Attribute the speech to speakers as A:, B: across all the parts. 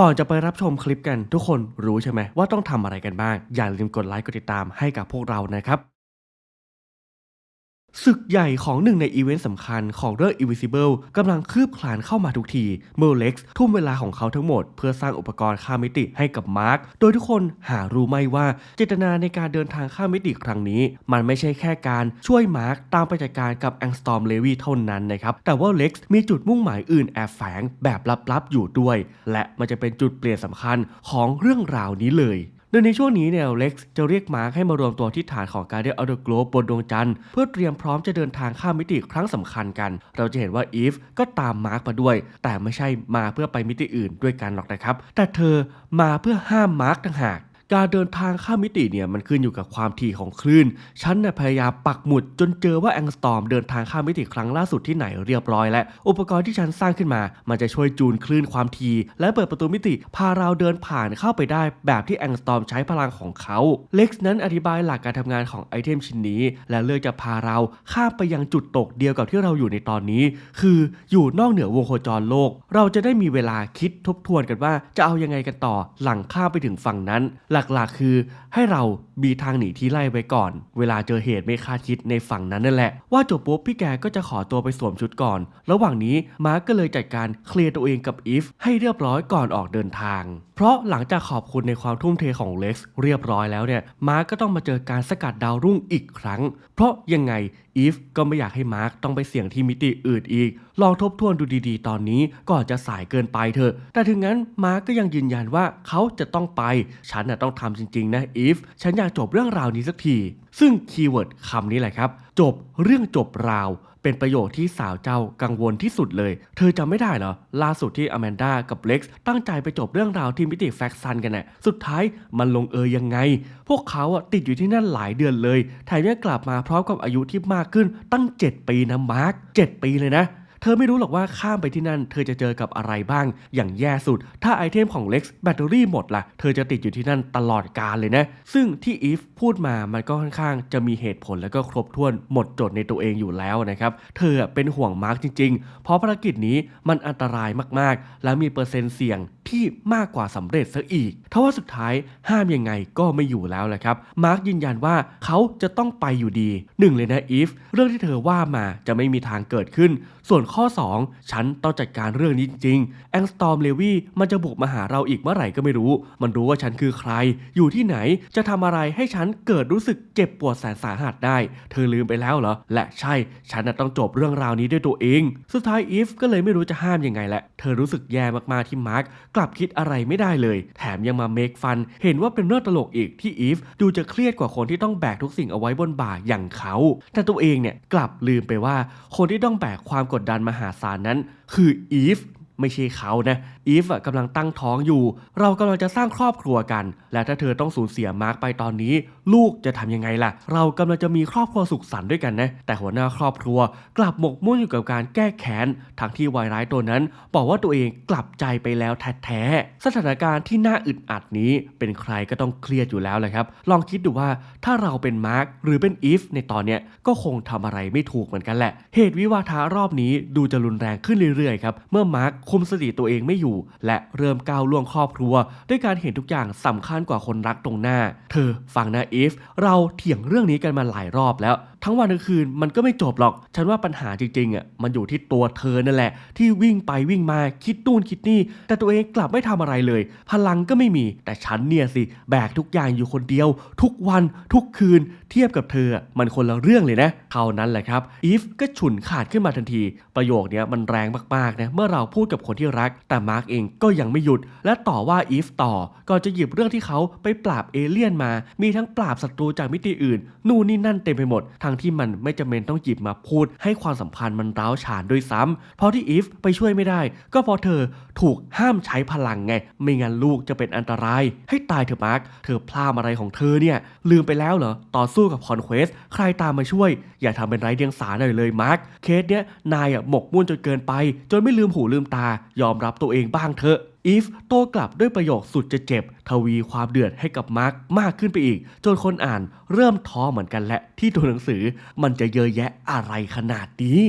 A: ก่อนจะไปรับชมคลิปกันทุกคนรู้ใช่ไหมว่าต้องทำอะไรกันบ้าง อย่าลืมกดไลค์กดติดตามให้กับพวกเรานะครับ ศึกใหญ่ของหนึ่งในอีเวนต์สำคัญของเรื่อง Invisible กำลังคืบคลานเข้ามาทุกที เมื่อเล็กซ์ทุ่มเวลาของเขาทั้งหมด เพื่อสร้างอุปกรณ์ข้ามมิติให้กับมาร์ค โดยทุกคนหารู้ไหมว่าเจตนาในการเดินทางข้ามมิติครั้งนี้ มันไม่ใช่แค่การช่วยมาร์คตามไปจัดการกับแองสตอมเลวีเท่านั้นนะครับ แต่ว่าเล็กซ์มีจุดมุ่งหมายอื่นแอบแฝงแบบลับๆอยู่ด้วย และมันจะเป็นจุดเปลี่ยนสำคัญของเรื่องราวนี้เลย โดยในช่วงนี้เนี่ยเล็กซ์จะเรียกมาร์คให้มารวมตัวที่ฐานของการเดียอเดอร์โกลบบนดวงจันทร์เพื่อเตรียมพร้อมจะเดินทางข้ามมิติครั้งสำคัญกัน เราจะเห็นว่าอีฟก็ตามมาร์คมาด้วย แต่ไม่ใช่มาเพื่อไปมิติอื่นด้วยกันหรอกนะครับ แต่เธอมาเพื่อห้ามมาร์คต่างหาก การเดินทางข้ามมิติเนี่ยมันขึ้นอยู่กับความถี่ของคลื่น ฉันน่ะพยายามปักหมุดจนเจอว่าแองสตอมเดินทางข้ามมิติครั้งล่าสุดที่ไหนเรียบร้อยแล้วอุปกรณ์ที่ฉันสร้างขึ้นมา มันจะช่วยจูนคลื่นความถี่และเปิดประตูมิติพาเราเดินผ่านเข้าไปได้ แบบที่แองสตอมใช้พลังของเขาเล็กซ์นั้นอธิบายหลักการทำงานของไอเทมชิ้นนี้ และเลือกจะพาเราข้ามไปยังจุดตกเดียวกับที่เราอยู่ในตอนนี้ คืออยู่นอกเหนือวงโคจรโลก เราจะได้มีเวลาคิดทบทวนกันว่าจะเอายังไงกันต่อหลังข้ามไปถึงฝั่งนั้นหลักๆ คือให้เรามีทางหนีที่ไล่ไว้ก่อน เวลาเจอเหตุไม่คาดคิดในฝั่งนั้นนั่นแหละ ว่าจบปุ๊บพี่แกก็จะขอตัวไปสวมชุดก่อน ระหว่างนี้มาร์กก็เลยจัดการเคลียร์ตัวเองกับอีฟให้เรียบร้อยก่อนออกเดินทาง เพราะหลังจากขอบคุณในความทุ่มเทของเล็กซ์เรียบร้อยแล้วเนี่ยมาร์กก็ต้องมาเจอการสกัดดาวรุ่งอีกครั้ง เพราะยังไง อีฟก็ไม่อยากให้มาร์กต้องไปเสี่ยงที่มิติอื่นอีก ลองทบทวนดูดีๆ ตอนนี้ก่อนจะสายเกินไปเถอะ แต่ถึงงั้นมาร์กก็ยังยืนยันว่าเขาจะต้องไป ฉันน่ะต้องทำจริงๆนะอีฟ ฉันอยากจบเรื่องราวนี้สักที ซึ่งคีย์เวิร์ดคำนี้แหละครับ จบเรื่องจบราว เป็นประโยคที่สาวเจ้ากังวลที่สุดเลย เธอจำไม่ได้เหรอ ล่าสุดที่อแมนดากับเล็กซ์ตั้งใจไปจบเรื่องราวที่มิติแฟกซันกันน่ะสุดท้ายมันลงเอยยังไง พวกเขาอะติดอยู่ที่นั่นหลายเดือนเลยแถมยังกลับมาพร้อมกับอายุที่มากขึ้นตั้ง 7 ปีนะมาร์ก7ปีเลยนะ ธอไม่รู้หรอกว่าข้ามไปที่นั่น เธอจะเจอกับอะไรบ้าง อย่างแย่สุด ถ้าไอเทมของเล็กซ์แบตเตอรี่หมดล่ะ เธอจะติดอยู่ที่นั่นตลอดกาลเลยนะ ซึ่งที่อีฟพูดมามันก็ค่อนข้างจะมีเหตุผลแล้วก็ครบถ้วนหมดจดในตัวเองอยู่แล้วนะครับ เธอเป็นห่วงมาร์กจริง ๆ เพราะภารกิจนี้มันอันตรายมากๆ และมีเปอร์เซ็นต์เสี่ยง ที่มากกว่าสำเร็จซะอีกทว่าสุดท้ายห้ามยังไงก็ไม่อยู่แล้วแหละครับมาร์กยืนยันว่าเขาจะต้องไปอยู่ดีหนึ่งเลยนะอีฟเรื่องที่เธอว่ามาจะไม่มีทางเกิดขึ้น ส่วนข้อ 2 ฉันต้องจัดการเรื่องนี้จริงๆแองสตอมเลวีมันจะบุกมาหาเราอีกเมื่อไหร่ก็ไม่รู้ มันรู้ว่าฉันคือใคร อยู่ที่ไหนจะทำอะไรให้ฉันเกิดรู้สึกเจ็บปวดแสนสาหัสได้ เธอลืมไปแล้วเหรอ และใช่ ฉันต้องจบเรื่องราวนี้ด้วยตัวเอง สุดท้ายอีฟก็เลยไม่รู้จะห้ามยังไงแหละ เธอรู้สึกแย่มากๆที่มาร์คกลับคิดอะไรไม่ได้เลย แถมยังมาเมคฟัน เห็นว่าเป็นเรื่องตลกอีกที่อีฟดูจะเครียดกว่าคนที่ต้องแบกทุกสิ่งเอาไว้บนบ่าอย่างเขา แต่ตัวเองเนี่ยกลับลืมไปว่า คนที่ต้องแบกความกดดันมหาศาลนั้น คืออีฟไม่ใช่เขานะอีฟกำลังตั้งท้องอยู่ เรากำลังจะสร้างครอบครัวกัน และถ้าเธอต้องสูญเสียมาร์กไปตอนนี้ ลูกจะทำยังไงล่ะ เรากำลังจะมีครอบครัวสุขสันต์ด้วยกันนะ แต่หัวหน้าครอบครัวกลับหมกมุ่นอยู่กับการแก้แค้นทั้งที่วายร้ายตัวนั้น บอกว่าตัวเองกลับใจไปแล้วแท้ๆสถานการณ์ที่น่าอึดอัดนี้ เป็นใครก็ต้องเครียดอยู่แล้วแหละครับ ลองคิดดูว่าถ้าเราเป็นมาร์กหรือเป็นอีฟในตอนเนี้ยก็คงทำอะไรไม่ถูกเหมือนกันแหละ เหตุวิวาทารอบนี้ดูจะรุนแรงขึ้นเรื่อยๆครับเมื่อมาร์คคุมสติตัวเองไม่อยู่ และเริ่มก้าวล่วงครอบครัว ด้วยการเห็นทุกอย่างสำคัญกว่าคนรักตรงหน้า เธอฟังนะอฟเราเถียงเรื่องนี้กันมาหลายรอบแล้ว ทั้งวันทั้งคืนมันก็ไม่จบหรอก ฉันว่าปัญหาจริงๆอะมันอยู่ที่ตัวเธอนั่นแหละ ที่วิ่งไปวิ่งมาคิดนู่นคิดนี่ แต่ตัวเองกลับไม่ทำอะไรเลย พลังก็ไม่มี แต่ฉันเนี่ยสิ แบกทุกอย่างอยู่คนเดียว ทุกวันทุกคืน เทียบกับเธอมันคนละเรื่องเลยนะเท่านั้นแหละครับอีฟก็ฉุนขาดขึ้นมาทันที ประโยคนี้มันแรงมากๆนะเมื่อเราพูดกับคนที่รัก แต่มาร์กเองก็ยังไม่หยุด และต่อว่าอีฟต่อก่อนจะหยิบเรื่องที่เขาไปปราบเอเลี่ยนมา มีทั้งปราบศัตรูจากมิติอื่น นู่นนี่นั่นเต็มไปหมด ทั้งที่มันไม่จำเป็นต้องหยิบมาพูด ให้ความสัมพันธ์มันร้าวฉานด้วยซ้ำเพราะที่อีฟไปช่วยไม่ได้ ก็เพราะเธอถูกห้ามใช้พลังไง ไม่งั้นลูกจะเป็นอันตราย ให้ตายเถอะมาร์กเธอพลาดอะไรของเธอเนี่ยลืมไปแล้วเหรอต่อสู้กับคอนเควสใครตามมาช่วย อย่าทำเป็นไร้เดียงสาหน่อยเลยมาร์กเคสเนี้ยนายอะหมกมุ่นจนเกินไป จนไม่ลืมหูลืมตายอมรับตัวเองบ้างเถอะ อีฟโต้กลับด้วยประโยคสุดจะเจ็บ ทวีความเดือดให้กับมาร์กมากขึ้นไปอีก จนคนอ่านเริ่มท้อเหมือนกันและที่ตัวหนังสือมันจะเยอะแยะอะไรขนาดนี้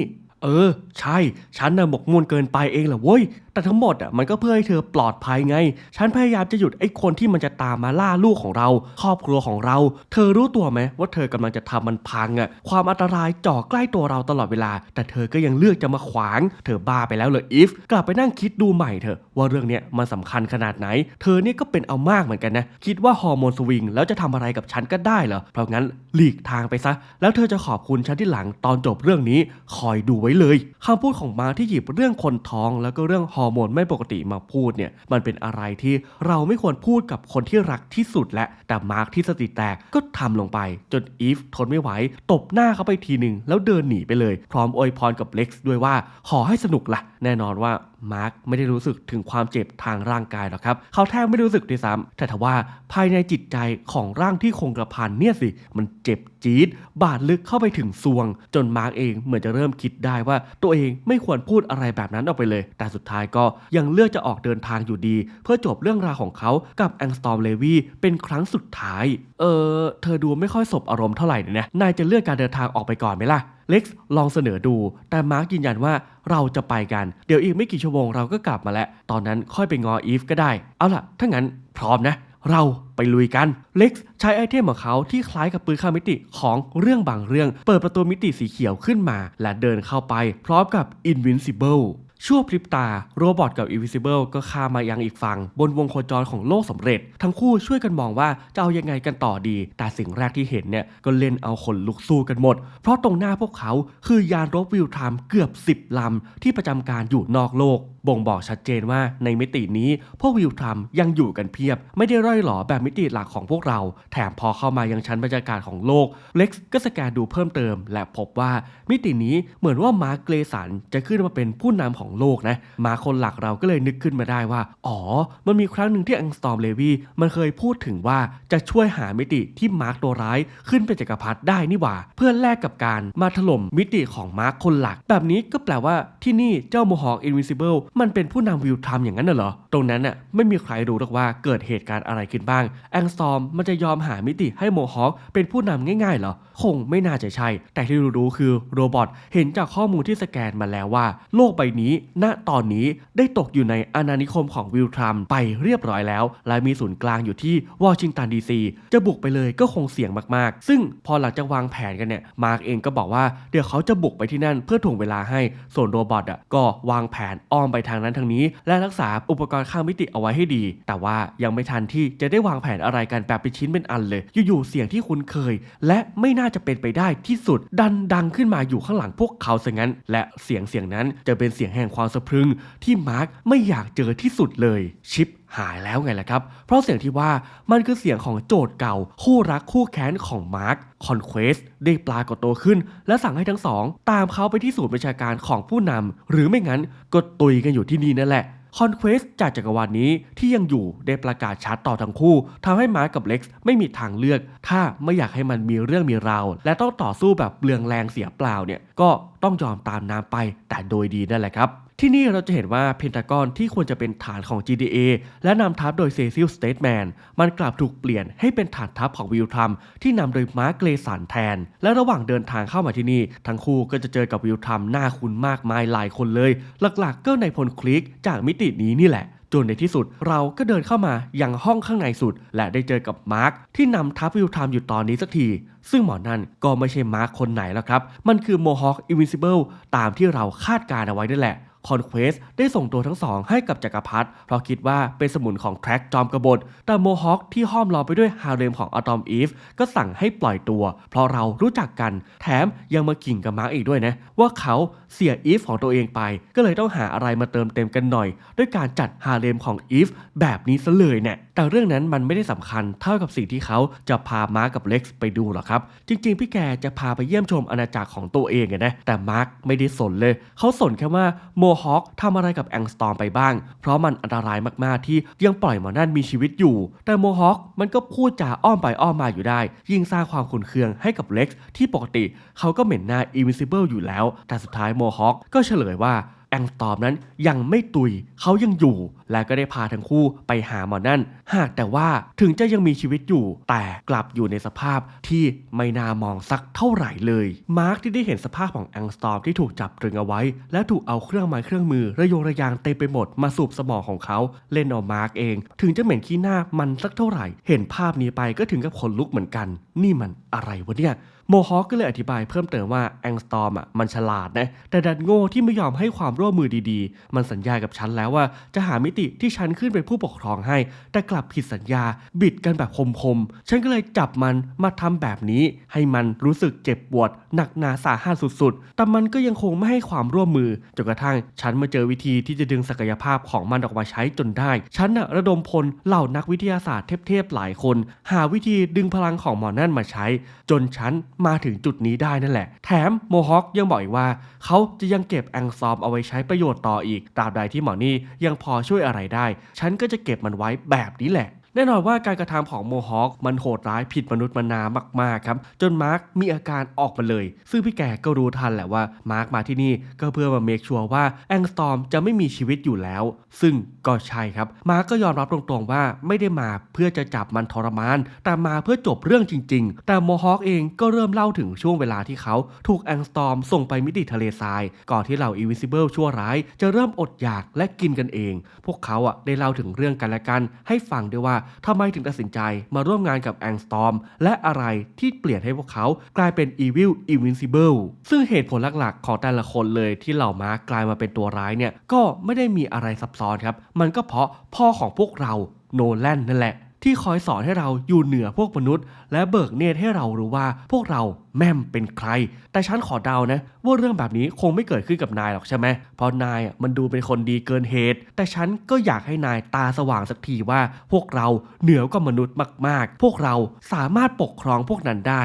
A: เออ ใช่ ฉันน่ะหมกมุ่นเกินไปเองเหรอเว้ย แต่ทั้งหมดอะมันก็เพื่อให้เธอปลอดภัยไง ฉันพยายามจะหยุดไอ้คนที่มันจะตามมาล่าลูกของเรา ครอบครัวของเรา เธอรู้ตัวไหมว่าเธอกำลังจะทำมันพังอะ ความอันตรายจ่อใกล้ตัวเราตลอดเวลา แต่เธอก็ยังเลือกจะมาขวาง เธอบ้าไปแล้วเหรออีฟ กลับไปนั่งคิดดูใหม่เถอะว่าเรื่องเนี้ยมันสำคัญขนาดไหน เธอเนี่ยก็เป็นเอามากเหมือนกันนะ คิดว่าฮอร์โมนสวิงแล้วจะทำอะไรกับฉันก็ได้เหรอ เพราะงั้นหลีกทางไปซะ แล้วเธอจะขอบคุณฉันที่หลังตอนจบเรื่องนี้ คอยดูไว้เลยคำพูดของมาร์คที่หยิบเรื่องคนท้อง แล้วก็เรื่องฮอร์โมนไม่ปกติมาพูดเนี่ยมันเป็นอะไรที่เราไม่ควรพูดกับคนที่รักที่สุดและแต่มาร์คที่สติแตกก็ทำลงไป จนอีฟทนไม่ไหวตบหน้าเขาไปทีหนึ่งแล้วเดินหนีไปเลย พร้อมอวยพรกับเล็กซ์ด้วยว่าขอให้สนุกละ่ะ แน่นอนว่ามาร์คไม่ได้รู้สึกถึงความเจ็บทางร่างกายหรอกครับ เขาแทบไม่รู้สึกด้วยซ้ำแต่ทว่าภายในจิตใจของร่างที่คงกระพันเนี่ยสิ มันเจ็บจี๊ด บาดลึกเข้าไปถึงซวง จนมาร์กเองเหมือนจะเริ่มคิดได้ว่า ตัวเองไม่ควรพูดอะไรแบบนั้นออกไปเลย แต่สุดท้ายก็ยังเลือกจะออกเดินทางอยู่ดี เพื่อจบเรื่องราวของเขากับแองสตอมเลวีเป็นครั้งสุดท้าย เออเธอดูไม่ค่อยสบอารมณ์เท่าไหร่เนี่ยนายจะเลือกการเดินทางออกไปก่อนไหมล่ะ เล็กซ์ลองเสนอดู แต่มาร์กยืนยันว่าเราจะไปกัน เดี๋ยวอีกไม่กี่ชั่วโมงเราก็กลับมาแล้ว ตอนนั้นค่อยไปงออีฟก็ได้ เอาล่ะ ถ้างั้นพร้อมนะ เราไปลุยกันเล็กซ์ใช้ไอเทมของเขาที่คล้ายกับปืนข้ามมิติของเรื่องบางเรื่อง เปิดประตูมิติสีเขียวขึ้นมา และเดินเข้าไปพร้อมกับ Invincible ชั่วพริบตาโรบอทกับ Invisible ก็ข้ามมายังอีกฝั่ง บนวงโคจรของโลกสำเร็จ ทั้งคู่ช่วยกันมองว่าจะเอายังไงกันต่อดี แต่สิ่งแรกที่เห็นเนี่ย ก็เล่นเอาขนลุกสู้กันหมด เพราะตรงหน้าพวกเขาคือยานรบวิวไทม์เกือบ 10ลำที่ประจำการอยู่นอกโลก บ่งบอกชัดเจนว่าในมิตินี้ พวกวิวไทม์ยังอยู่กันเพียบ ไม่ได้ร่อยหลอแบบมิติหลักของพวกเรา แถมพอเข้ามายังชั้นบรรยากาศของโลกเล็กซ์ก็สแกนดูเพิ่มเติม และพบว่ามิตินี้เหมือนว่ามาร์เกรสันจะขึ้นมาเป็นผู้นำของโลกนะมาคนหลักเราก็เลยนึกขึ้นมาได้ว่า อ๋อ มันมีครั้งหนึ่งที่อังสตอมเลวีมันเคยพูดถึงว่าจะช่วยหามิติที่มาร์คตัวร้ายขึ้นเป็นจักรพรรดิได้นี่หว่า เพื่อแลกกับการมาถล่มมิติของมาร์คคนหลัก แบบนี้ก็แปลว่าที่นี่เจ้าโมฮอคอินวิซิเบิลมันเป็นผู้นำวิวทำอย่างนั้นน่ะเหรอ ตรงนั้นน่ะไม่มีใครรู้หรอกว่าเกิดเหตุการณ์อะไรขึ้นบ้างแองสตอมมันจะยอมหามิติให้โมฮอคเป็นผู้นำง่ายๆเหรอ คงไม่น่าจะใช่ แต่ที่รู้ๆคือโรบอทเห็นจากข้อมูลที่สแกนมาแล้วว่า โลกใบนี้ ณตอนนี้ได้ตกอยู่ในอาณานิคมของวิลทรัมไปเรียบร้อยแล้ว และมีศูนย์กลางอยู่ที่วอชิงตันดีซีจะบุกไปเลยก็คงเสี่ยงมากๆ ซึ่งพอหลังจากวางแผนกันเนี่ยมาร์กเองก็บอกว่าเดี๋ยวเขาจะบุกไปที่นั่นเพื่อถ่วงเวลาให้ส่วนโรบอทอะก็วางแผนอ้อมไปทางนั้นทางนี้ และรักษาอุปกรณ์ข้ามมิติเอาไว้ให้ดี แต่ว่ายังไม่ทันที่จะได้วางแผนอะไรกันแบบเป็นชิ้นเป็นอันเลย อยู่ๆเสียงที่คุ้นเคย และไม่น่าจะเป็นไปได้ที่สุด ดันดังขึ้นมาอยู่ข้างหลังพวกเขาซะงั้น และเสียงเสียงนั้นจะเป็นเสียงแห่งความสะพรึง ที่มาร์คไม่อยากเจอที่สุดเลย ชิปหายแล้วไงล่ะครับ เพราะเสียงที่ว่ามันคือเสียงของโจทย์เก่า คู่รักคู่แค้นของมาร์คคอนเควสได้ปรากฏตัวขึ้น และสั่งให้ทั้งสอง ตามเขาไปที่ศูนย์ประชาการของผู้นำหรือไม่งั้นก็ตุยกันอยู่ที่นี่นั่นแหละ คอนเควสจากจักรวาลนี้ที่ยังอยู่ได้ประกาศชัดต่อทั้งคู่ทำให้มาร์กับเล็กซ์ไม่มีทางเลือก ถ้าไม่อยากให้มันมีเรื่องมีราว และต้องต่อสู้แบบเปลืองแรงเสียเปล่าเนี่ยก็ต้องยอมตามน้ำไปแต่โดยดีนั่นแหละครับ ที่นี่เราจะเห็นว่าเพนทากอนที่ควรจะเป็นฐานของ GDA และนำทัพโดยเซซิลสเตทแมนมันกลับถูกเปลี่ยนให้เป็นฐานทัพของวิลทัมที่นำโดยมาร์กเกรสันแทน และระหว่างเดินทางเข้ามาที่นี่ ทั้งคู่ก็จะเจอกับวิลทัมหน้าคุ้นมากมายหลายคนเลย หลักๆ ก็ในพลคลิกจากมิตินี้นี่แหละจนในที่สุดเราก็เดินเข้ามายังห้องข้างในสุด และได้เจอกับมาร์คที่นำทัพวิลทรัมอยู่ตอนนี้สักที ซึ่งหมอนั่นก็ไม่ใช่มาร์คคนไหนแล้วครับ มันคือโมฮอคอินวินซิเบิลตามที่เราคาดการณ์เอาไว้นั่นแหละ คอนเควสได้ส่งตัวทั้งสองให้กับจักรพรรดิเพราะคิดว่าเป็นสมุนของแทร็กจอมกบฏแต่โมฮอคที่ห้อมล้อมไปด้วยฮาเร็มของอะตอมอีฟก็สั่งให้ปล่อยตัว เพราะเรารู้จักกัน แถมยังมาขิงกับมาร์กอีกด้วยนะ ว่าเขา เสียอีฟของตัวเองไป ก็เลยต้องหาอะไรมาเติมเต็มกันหน่อย ด้วยการจัดฮาเร็มของอีฟแบบนี้ซะเลยเนี่ยแต่เรื่องนั้นมันไม่ได้สำคัญเท่ากับสิ่งที่เขาจะพามาร์กกับเล็กซ์ไปดูหรอกครับ จริง ๆ พี่แกจะพาไปเยี่ยมชมอาณาจักรของตัวเองอะนะแต่มาร์กไม่ได้สนเลย เขาสนแค่ว่าโมฮอคทำอะไรกับแองสตอมไปบ้าง เพราะมันอันตรายมากๆที่ยังปล่อยหมอนั่นมีชีวิตอยู่ แต่โมฮอคมันก็พูดจาอ้อมไปอ้อมมาอยู่ได้ ยิ่งสร้างความขุนเคืองให้กับเล็กซ์ที่ปกติ เขาก็เหม็นหน้า Invincible อยู่แล้ว แต่สุดท้ายโมฮอคก็เฉลยว่าแองสตอมนั้นยังไม่ตุยเขายังอยู่ และก็ได้พาทั้งคู่ไปหาหมอนั่น หากแต่ว่าถึงจะยังมีชีวิตอยู่ แต่กลับอยู่ในสภาพที่ไม่น่ามองสักเท่าไหร่เลย มาร์คที่ได้เห็นสภาพของแองสตอมที่ถูกจับตรึงเอาไว้ และถูกเอาเครื่องไม้เครื่องมือ ระโยงระยางเต็มไปหมดมาสูบสมองของเขาเล่นเอามาร์คเอง ถึงจะเหม็นขี้หน้ามันสักเท่าไหร่ เห็นภาพนี้ไปก็ถึงกับขนลุกเหมือนกัน นี่มันอะไรวะเนี่ย โมฮอคก็เลยอธิบายเพิ่มเติมว่าแองสตอมอะมันฉลาดนะ แต่ดันโง่ที่ไม่ยอมให้ความร่วมมือดีๆ มันสัญญากับฉันแล้วว่าจะหามิติที่ฉันขึ้นเป็นผู้ปกครองให้ แต่กลับผิดสัญญา บิดกันแบบคมๆ ฉันก็เลยจับมันมาทำแบบนี้ ให้มันรู้สึกเจ็บปวด หนักหนาสาหัสสุดๆ แต่มันก็ยังคงไม่ให้ความร่วมมือจนกระทั่งฉันมาเจอวิธีที่จะดึงศักยภาพของมันออกมาใช้จนได้ ฉันน่ะระดมพลเหล่านักวิทยาศาสตร์เทพๆหลายคน หาวิธีดึงพลังของหมอนั่นมาใช้ จนฉันมาถึงจุดนี้ได้นั่นแหละ แถมโมฮอคยังบอกอีกว่า เขาจะยังเก็บแองซอมเอาไว้ใช้ประโยชน์ต่ออีก ตราบใดที่หมอนี่ยังพอช่วยอะไรได้ ฉันก็จะเก็บมันไว้แบบนี้แหละ แน่นอนว่าการกระทำของโมฮอคมันโหดร้ายผิดมนุษย์มนามากๆครับ จนมาร์คมีอาการออกมาเลย ซึ่งพี่แกก็รู้ทันแหละว่ามาร์คมาที่นี่ก็เพื่อมาเมคชัวร์ว่าแองสตอมจะไม่มีชีวิตอยู่แล้ว ซึ่งก็ใช่ครับ มาร์คก็ยอมรับตรงๆว่าไม่ได้มาเพื่อจะจับมันทรมาน แต่มาเพื่อจบเรื่องจริง ๆ แต่โมฮอคเองก็เริ่มเล่าถึงช่วงเวลาที่เขาถูกแองสตอมส่งไปมิติทะเลทราย ก่อนที่เหล่าอีวิซิเบิลชั่วร้าย จะเริ่มอดอยากและกินกันเอง พวกเขาอะได้เล่าถึงเรื่องกันและกัน ให้ฟังด้วยว่าทำไมถึงตัดสินใจมาร่วมงานกับแองสตอมและอะไรที่เปลี่ยนให้พวกเขากลายเป็นอีวิลอีวินซิเบิลซึ่งเหตุผลหลักๆ ของแต่ละคนเลยที่เหล่ามาร์กกลายมาเป็นตัวร้ายเนี่ยก็ไม่ได้มีอะไรซับซ้อนครับ มันก็เพราะพ่อของพวกเราโนแลนนั่นแหละ ที่คอยสอนให้เราอยู่เหนือพวกมนุษย์ และเบิกเนตรให้เรารู้ว่าพวกเราแม่มเป็นใคร แต่ฉันขอเดานะ ว่าเรื่องแบบนี้คงไม่เกิดขึ้นกับนายหรอกใช่ไหมเพราะนายมันดูเป็นคนดีเกินเหตุ แต่ฉันก็อยากให้นายตาสว่างสักทีว่า พวกเราเหนือกว่ามนุษย์มาก ๆ พวกเราสามารถปกครองพวกนั้นได้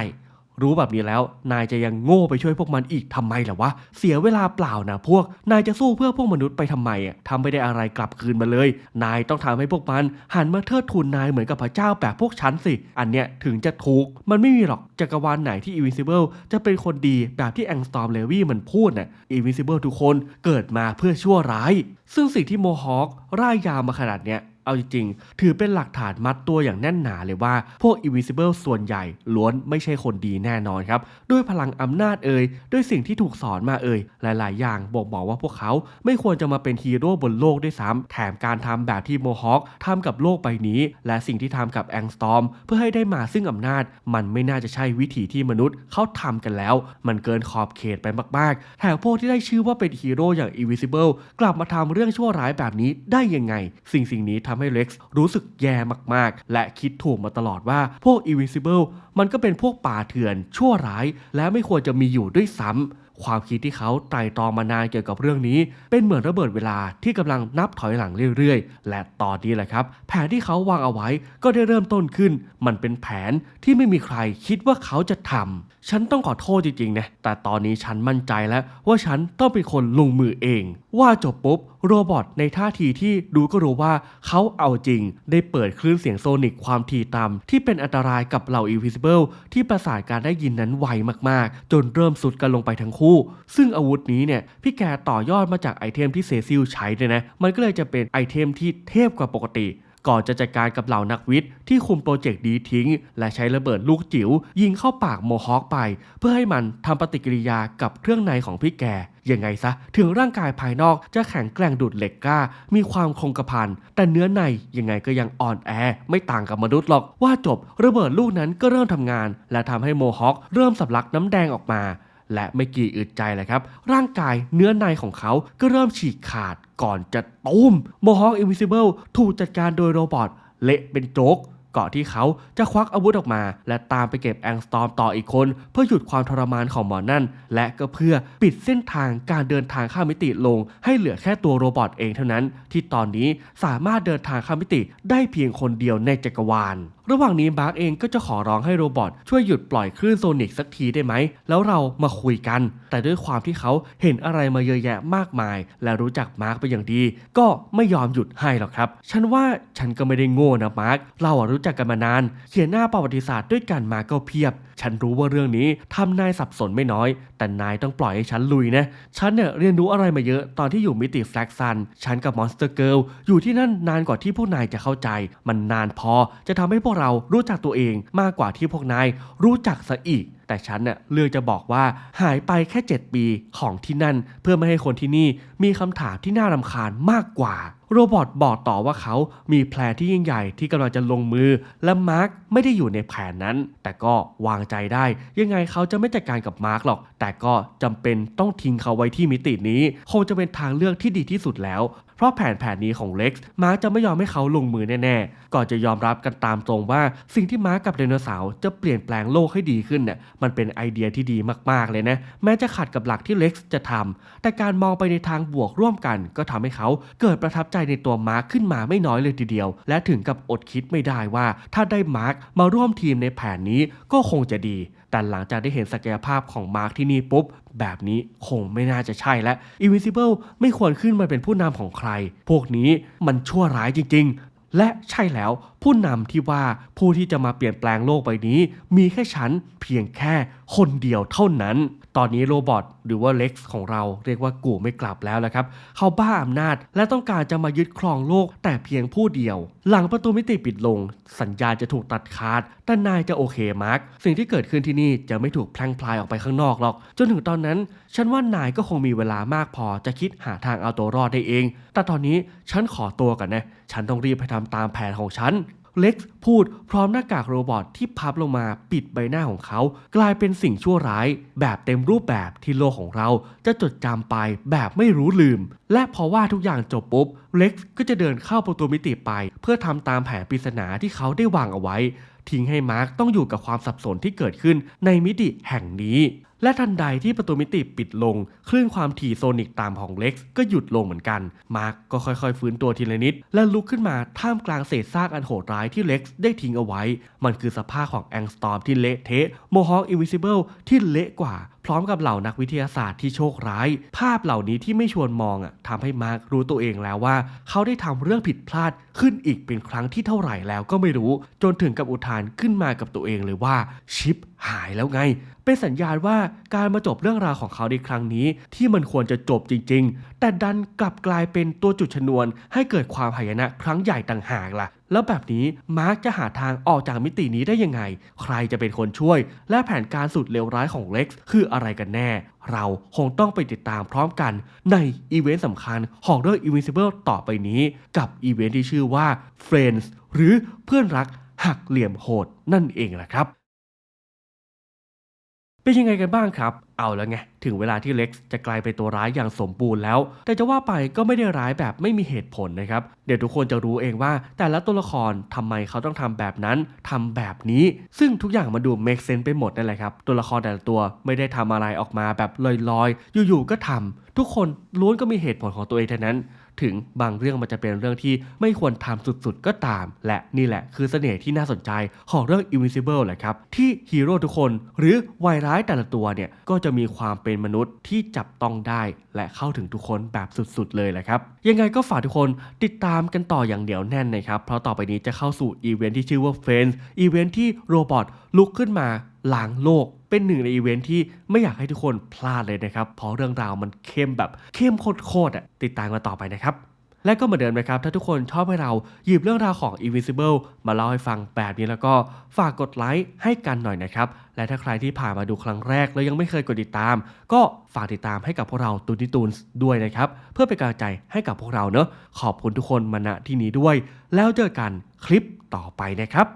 A: รู้แบบนี้แล้ว นายจะยังโง่ไปช่วยพวกมันอีกทำไมล่ะวะ เสียเวลาเปล่านะพวก นายจะสู้เพื่อพวกมนุษย์ไปทำไมอะทำไม่ได้อะไรกลับคืนมาเลย นายต้องทำให้พวกมัน หันมาเทิดทูนนายเหมือนกับพระเจ้าแบบพวกฉันสิ อันเนี้ยถึงจะถูก มันไม่มีหรอกจักรวาลไหนที่ Invincible จะเป็นคนดีแบบที่แองสตอมเลวี่มันพูดน่ะ Invincible ทุกคนเกิดมาเพื่อชั่วร้าย ซึ่งสิ่งที่โมฮอคร่ายยาวมาขนาดเนี้ย เอาจริงๆ ถือเป็นหลักฐานมัดตัวอย่างแน่นหนาเลยว่า พวก Invisible ส่วนใหญ่ล้วนไม่ใช่คนดีแน่นอนครับ ด้วยพลังอำนาจเอ่ย ด้วยสิ่งที่ถูกสอนมาเอ่ย หลายๆ อย่างบอกบอกว่าพวกเขาไม่ควรจะมาเป็นฮีโร่บนโลกด้วยซ้ำแถมการทำแบบที่โมฮอคทำกับโลกใบนี้ และสิ่งที่ทำกับแองสตอมเพื่อให้ได้มาซึ่งอำนาจ มันไม่น่าจะใช่วิถีที่มนุษย์เขาทำกันแล้ว มันเกินขอบเขตไปมากๆ แถมพวกที่ได้ชื่อว่าเป็นฮีโร่อย่าง Invisible กลับมาทำเรื่องชั่วร้ายแบบนี้ได้ยังไง สิ่งสิ่งนี้ททำให้เล็กซ์รู้สึกแย่มากๆ และคิดถูกมาตลอดว่าพวก Invisible มันก็เป็นพวกป่าเถื่อนชั่วร้าย และไม่ควรจะมีอยู่ด้วยซ้ำ ความคิดที่เขาไตร่ตรองมานานเกี่ยวกับเรื่องนี้ เป็นเหมือนระเบิดเวลาที่กำลังนับถอยหลังเรื่อยๆ และตอนนี้แหละครับ แผนที่เขาวางเอาไว้ก็ได้เริ่มต้นขึ้น มันเป็นแผนที่ไม่มีใครคิดว่าเขาจะทำฉันต้องขอโทษจริงๆนะแต่ตอนนี้ฉันมั่นใจแล้วว่าฉันต้องเป็นคนลงมือเอง ว่าจบปุ๊บโรบอทในท่าทีที่ดูก็รู้ว่าเขาเอาจริง ได้เปิดคลื่นเสียงโซนิกความถี่ต่ำที่เป็นอันตรายกับเหล่า Invisible ที่ประสาทการได้ยินนั้นไวมากๆ จนเริ่มสุดกันลงไปทั้งคู่ซึ่งอาวุธนี้เนี่ยพี่แกต่อยอดมาจากไอเทมที่เซซิลใช้เลยนะมันก็เลยจะเป็นไอเทมที่เทพกว่าปกติ ก่อนจะจัดการกับเหล่านักวิทย์ที่คุมโปรเจกต์ดีทิ้ง และใช้ระเบิดลูกจิ๋วยิงเข้าปากโมฮอคไป เพื่อให้มันทำปฏิกิริยากับเครื่องในของพี่แกยังไงซะ ถึงร่างกายภายนอกจะแข็งแกร่งดุดเหล็กกล้า มีความคงกระพันแต่เนื้อในยังไงก็ยังอ่อนแอ ไม่ต่างกับมนุษย์หรอก ว่าจบ ระเบิดลูกนั้นก็เริ่มทำงาน และทำให้โมฮอคเริ่มสำลักน้ำแดงออกมา และไม่กี่อึดใจเลยครับ ร่างกายเนื้อในของเขาก็เริ่มฉีกขาดก่อนจะตุ้มโมฮอคอินวิซิเบิลถูกจัดการโดยโรบอทเละเป็นโจ๊กก่อนที่เขาจะควักอาวุธออกมา และตามไปเก็บแองสตอมต่ออีกคน เพื่อหยุดความทรมานของหมอนั่น และก็เพื่อปิดเส้นทางการเดินทางข้ามมิติลง ให้เหลือแค่ตัวโรบอทเองเท่านั้น ที่ตอนนี้สามารถเดินทางข้ามมิติได้เพียงคนเดียวในจักรวาลระหว่างนี้มาร์กเองก็จะขอร้องให้โรบอทช่วยหยุดปล่อยคลื่นโซนิกสักทีได้ไหม แล้วเรามาคุยกัน แต่ด้วยความที่เขาเห็นอะไรมาเยอะแยะมากมาย และรู้จักมาร์กเป็นอย่างดี ก็ไม่ยอมหยุดให้หรอกครับ ฉันว่าฉันก็ไม่ได้โง่นะมาร์กเราอะรู้จักกันมานาน เขียนหน้าประวัติศาสตร์ด้วยกันมาก็เพียบ ฉันรู้ว่าเรื่องนี้ทำนายสับสนไม่น้อย แต่นายต้องปล่อยให้ฉันลุยนะ ฉันเนี่ยเรียนรู้อะไรมาเยอะตอนที่อยู่มิติแฟลกซัน ฉันกับมอนสเตอร์เกิลอยู่ที่นั่นนานกว่าที่พวกนายจะเข้าใจ มันนานพอจะทำให้พวกเรารู้จักตัวเองมากกว่าที่พวกนายรู้จักซะอีกแต่ฉันเน่ยเลือกจะบอกว่าหายไปแค่ 7 ปีของที่นั่น เพื่อไม่ให้คนที่นี่มีคำถามที่น่ารำคาญมากกว่า โรบอทบอกต่อว่าเขามีแผนที่ยิ่งใหญ่ที่กำลังจะลงมือ และมาร์คไม่ได้อยู่ในแผนนั้น แต่ก็วางใจได้ ยังไงเขาจะไม่จัดการกับมาร์คหรอก แต่ก็จำเป็นต้องทิ้งเขาไว้ที่มิตินี้ คงจะเป็นทางเลือกที่ดีที่สุดแล้วเพราะแผนแผนนี้ของเล็กซ์มาร์คจะไม่ยอมให้เขาลงมือแน่ๆก่อนจะยอมรับกันตามตรงว่า สิ่งที่มาร์คกับไดโนเสาร์จะเปลี่ยนแปลงโลกให้ดีขึ้นเนี่ยมันเป็นไอเดียที่ดีมากๆเลยนะ แม้จะขัดกับหลักที่เล็กซ์จะทำแต่การมองไปในทางบวกร่วมกัน ก็ทำให้เขาเกิดประทับใจในตัวมาร์คขึ้นมาไม่น้อยเลยทีเดียว และถึงกับอดคิดไม่ได้ว่า ถ้าได้มาร์คมาร่วมทีมในแผนนี้ก็คงจะดี แต่หลังจากได้เห็นศักยภาพของมาร์คที่นี่ปุ๊บ แบบนี้คงไม่น่าจะใช่และ Invincible ไม่ควรขึ้นมาเป็นผู้นำของใคร พวกนี้มันชั่วร้ายจริง ๆ และใช่แล้ว ผู้นำที่ว่าผู้ที่จะมาเปลี่ยนแปลงโลกใบนี้ มีแค่ฉันเพียงแค่คนเดียวเท่านั้น ตอนนี้โรบอทหรือว่าเล็กซ์ของเราเรียกว่ากูไม่กลับแล้วละครับ เขาบ้าอำนาจและต้องการจะมายึดครองโลกแต่เพียงผู้เดียว หลังประตูมิติปิดลง สัญญาณจะถูกตัดขาดแต่นายจะโอเคมาร์คสิ่งที่เกิดขึ้นที่นี่จะไม่ถูกแพร่งพลายออกไปข้างนอกหรอก จนถึงตอนนั้น ฉันว่านายก็คงมีเวลามากพอจะคิดหาทางเอาตัวรอดได้เอง แต่ตอนนี้ฉันขอตัวกันนะ ฉันต้องรีบไปทำตามแผนของฉัน เล็กซ์พูดพร้อมหน้ากากโรบอทที่พับลงมาปิดใบหน้าของเขา กลายเป็นสิ่งชั่วร้าย แบบเต็มรูปแบบที่โลกของเราจะจดจำไปแบบไม่รู้ลืม และพอว่าทุกอย่างจบปุ๊บเล็กซ์ก็จะเดินเข้าประตูมิติไป เพื่อทำตามแผนปริศนาที่เขาได้วางเอาไว้ ทิ้งให้มาร์กต้องอยู่กับความสับสนที่เกิดขึ้นในมิติแห่งนี้ และทันใดที่ประตูมิติปิดลง คลื่นความถี่โซนิกตามของเล็กซ์ก็หยุดลงเหมือนกัน มาร์กก็ค่อยๆ ฟื้นตัวทีละนิด และลุกขึ้นมาท่ามกลางเศษซากอันโหดร้ายที่เล็กซ์ได้ทิ้งเอาไว้ มันคือสภาพของแองสตอมที่เละเทะโมฮอคอินวิซิเบิลที่เละกว่า พร้อมกับเหล่านักวิทยาศาสตร์ที่โชคร้าย ภาพเหล่านี้ที่ไม่ชวนมองอะทำให้มาร์ครู้ตัวเองแล้วว่า เขาได้ทำเรื่องผิดพลาดขึ้นอีกเป็นครั้งที่เท่าไหร่แล้วก็ไม่รู้ จนถึงกับอุทานขึ้นมากับตัวเองเลยว่าชิปหายแล้วไง เป็นสัญญาณว่าการมาจบเรื่องราวของเขาในครั้งนี้ ที่มันควรจะจบจริง ๆ แต่ดันกลับกลายเป็นตัวจุดชนวน ให้เกิดความหายนะครั้งใหญ่ต่างหากล่ะ แล้วแบบนี้มาร์กจะหาทางออกจากมิตินี้ได้ยังไง ใครจะเป็นคนช่วย และแผนการสุดเลวร้ายของเล็กซ์คืออะไรกันแน่ เราคงต้องไปติดตามพร้อมกันในอีเวนต์สำคัญของเรื่อง Invincible ต่อไปนี้ กับอีเวนต์ที่ชื่อว่า Friends หรือเพื่อนรักหักเหลี่ยมโหดนั่นเองแหละครับ เป็นยังไงกันบ้างครับ เอาแล้วไง ถึงเวลาที่เล็กซ์จะกลายเป็นตัวร้ายอย่างสมบูรณ์แล้ว แต่จะว่าไปก็ไม่ได้ร้ายแบบไม่มีเหตุผลนะครับ เดี๋ยวทุกคนจะรู้เองว่า แต่ละตัวละครทำไมเขาต้องทำแบบนั้นทำแบบนี้ ซึ่งทุกอย่างมาดู make sense ไปหมดนั่นแหละครับ ตัวละครแต่ละตัวไม่ได้ทำอะไรออกมาแบบลอยๆ อยู่ๆ ก็ทำทุกคนล้วนก็มีเหตุผลของตัวเองทั้งนั้น ถึงบางเรื่องมันจะเป็นเรื่องที่ไม่ควรทำสุดๆ ก็ตาม และนี่แหละคือเสน่ห์ที่น่าสนใจของเรื่อง Invincible แหละครับ ที่ฮีโร่ทุกคน หรือวายร้ายแต่ละตัวเนี่ย ก็จะมีความเป็นมนุษย์ที่จับต้องได้ และเข้าถึงทุกคนแบบสุดๆ เลยแหละครับ ยังไงก็ฝากทุกคนติดตามกันต่ออย่างเดียวแน่นนะครับ เพราะต่อไปนี้จะเข้าสู่อีเวนท์ที่ชื่อว่า Friends อีเวนท์ที่โรบอทลุกขึ้นมา ล้างโลกเป็นหนึ่งในอีเวนท์ที่ไม่อยากให้ทุกคนพลาดเลยนะครับ เพราะเรื่องราวมันเข้มแบบเข้มโคตรๆอะติดตามกันต่อไปนะครับและก็เหมือนเดิมนะครับ ถ้าทุกคนชอบให้เราหยิบเรื่องราวของ Invincible มาเล่าให้ฟังแบบนี้แล้วก็ฝากกดไลค์ให้กันหน่อยนะครับ และถ้าใครที่ผ่านมาดูครั้งแรก แล้วยังไม่เคยกดติดตาม ก็ฝากติดตามให้กับพวกเราตูนิตูนด้วยนะครับ เพื่อเป็นกำลังใจให้กับพวกเราเนอะขอบคุณทุกคนมาณที่นี้ด้วย แล้วเจอกันคลิปต่อไปนะครับ